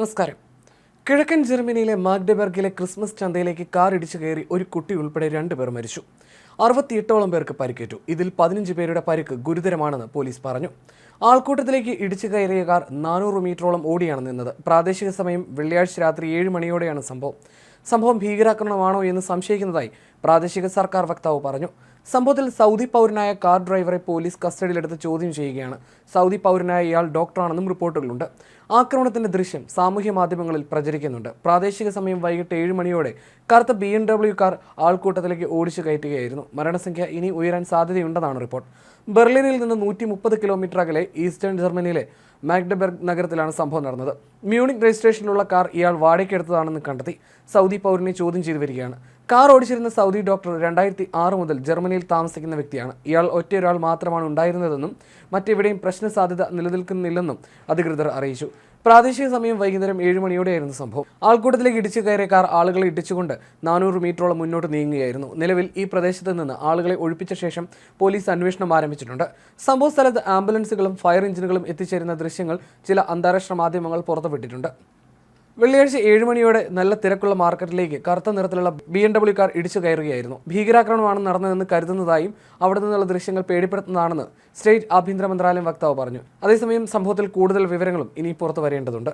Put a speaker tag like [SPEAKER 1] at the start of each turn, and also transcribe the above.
[SPEAKER 1] നമസ്കാരം. കിഴക്കൻ ജർമ്മനിയിലെ മാഗ്ഡബർഗിലെ ക്രിസ്മസ് ചന്തയിലേക്ക് കാർ ഇടിച്ചു കയറി ഒരു കുട്ടി ഉൾപ്പെടെ രണ്ടുപേർ മരിച്ചു. അറുപത്തിയെട്ടോളം പേർക്ക് പരിക്കേറ്റു. ഇതിൽ പതിനഞ്ച് പേരുടെ പരിക്ക് ഗുരുതരമാണെന്ന് പോലീസ് പറഞ്ഞു. ആൾക്കൂട്ടത്തിലേക്ക് ഇടിച്ചു കയറിയ കാർ നാനൂറ് മീറ്ററോളം ഓടിയാണ് നിന്നത്. പ്രാദേശിക സമയം വെള്ളിയാഴ്ച രാത്രി ഏഴ് മണിയോടെയാണ് സംഭവം. സംഭവം ഭീകരാക്രമണമാണോ എന്ന് സംശയിക്കുന്നതായി പ്രാദേശിക സർക്കാർ വക്താവ് പറഞ്ഞു. സംഭവത്തിൽ സൗദി പൗരനായ കാർ ഡ്രൈവറെ പോലീസ് കസ്റ്റഡിയിലെടുത്ത് ചോദ്യം ചെയ്യുകയാണ്. സൗദി പൗരനായ ഇയാൾ ഡോക്ടറാണെന്നും റിപ്പോർട്ടുകളുണ്ട്. ആക്രമണത്തിന്റെ ദൃശ്യം സാമൂഹ്യ മാധ്യമങ്ങളിൽ പ്രചരിക്കുന്നുണ്ട്. പ്രാദേശിക സമയം വൈകിട്ട് ഏഴ് മണിയോടെ കറുത്ത ബി എം ഡബ്ല്യു കാർ ആൾക്കൂട്ടത്തിലേക്ക് ഓടിച്ചു കയറ്റുകയായിരുന്നു. മരണസംഖ്യ ഇനി ഉയരാൻ സാധ്യതയുണ്ടെന്നാണ് റിപ്പോർട്ട്. ബെർലിനിൽ നിന്ന് നൂറ്റി കിലോമീറ്റർ അകലെ ഈസ്റ്റേൺ ജർമ്മനിയിലെ മാഗ്ഡബർഗ് നഗരത്തിലാണ് സംഭവം നടന്നത്. മ്യൂണിക് രജിസ്ട്രേഷനിലുള്ള കാർ ഇയാൾ വാടകയ്ക്കെടുത്തതാണെന്ന് കണ്ടെത്തി സൗദി പൗരനെ ചോദ്യം ചെയ്തു വരികയാണ്. കാർ ഓടിച്ചിരുന്ന സൗദി ഡോക്ടർ രണ്ടായിരത്തി ആറ് മുതൽ ജർമ്മനിയിൽ താമസിക്കുന്ന വ്യക്തിയാണ്. ഇയാൾ ഒറ്റയൊരാൾ മാത്രമാണ് ഉണ്ടായിരുന്നതെന്നും മറ്റെവിടെയും പ്രശ്ന സാധ്യത നിലനിൽക്കുന്നില്ലെന്നും അധികൃതർ അറിയിച്ചു. പ്രാദേശിക സമയം വൈകുന്നേരം ഏഴ് മണിയോടെയായിരുന്നു സംഭവം. ആൾക്കൂട്ടത്തിലേക്ക് ഇടിച്ചു കയറിയ കാർ ആളുകളെ ഇടിച്ചുകൊണ്ട് നാനൂറ് മീറ്ററോളം മുന്നോട്ട് നീങ്ങുകയായിരുന്നു. നിലവിൽ ഈ പ്രദേശത്ത് നിന്ന് ആളുകളെ ഒഴിപ്പിച്ച ശേഷം പോലീസ് അന്വേഷണം ആരംഭിച്ചിട്ടുണ്ട്. സംഭവ സ്ഥലത്ത് ആംബുലൻസുകളും ഫയർ എഞ്ചിനുകളും എത്തിച്ചേരുന്ന ദൃശ്യങ്ങൾ ചില അന്താരാഷ്ട്ര മാധ്യമങ്ങൾ പുറത്തുവിട്ടിട്ടുണ്ട്. വെള്ളിയാഴ്ച ഏഴ് മണിയോടെ നല്ല തിരക്കുള്ള മാർക്കറ്റിലേക്ക് കറുത്ത നിറത്തിലുള്ള ബി എം ഡബ്ല്യു കാർ ഇടിച്ചു കയറുകയായിരുന്നു. ഭീകരാക്രമണമാണ് നടന്നതെന്ന് കരുതുന്നതായും അവിടെ നിന്നുള്ള ദൃശ്യങ്ങൾ പേടിപ്പെടുത്തുന്നതാണെന്ന് സ്റ്റേറ്റ് ആഭ്യന്തര മന്ത്രാലയം വക്താവ് പറഞ്ഞു. അതേസമയം സംഭവത്തിൽ കൂടുതൽ വിവരങ്ങളും ഇനി പുറത്തു വരേണ്ടതുണ്ട്.